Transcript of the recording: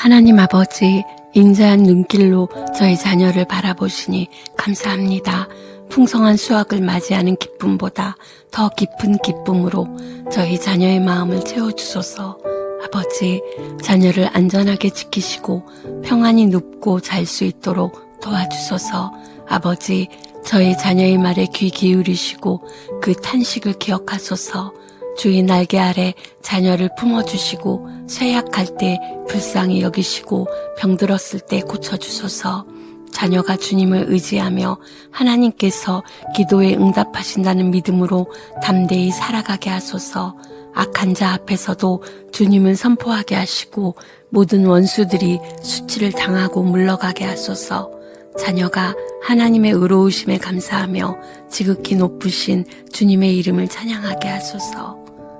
하나님 아버지, 인자한 눈길로 저희 자녀를 바라보시니 감사합니다. 풍성한 수확을 맞이하는 기쁨보다 더 깊은 기쁨으로 저희 자녀의 마음을 채워주소서. 아버지, 자녀를 안전하게 지키시고 평안히 눕고 잘 수 있도록 도와주소서. 아버지, 저희 자녀의 말에 귀 기울이시고 그 탄식을 기억하소서. 주의 날개 아래 자녀를 품어주시고 쇠약할 때 불쌍히 여기시고 병들었을 때 고쳐주소서. 자녀가 주님을 의지하며 하나님께서 기도에 응답하신다는 믿음으로 담대히 살아가게 하소서. 악한 자 앞에서도 주님을 선포하게 하시고 모든 원수들이 수치를 당하고 물러가게 하소서. 자녀가 하나님의 의로우심에 감사하며 지극히 높으신 주님의 이름을 찬양하게 하소서.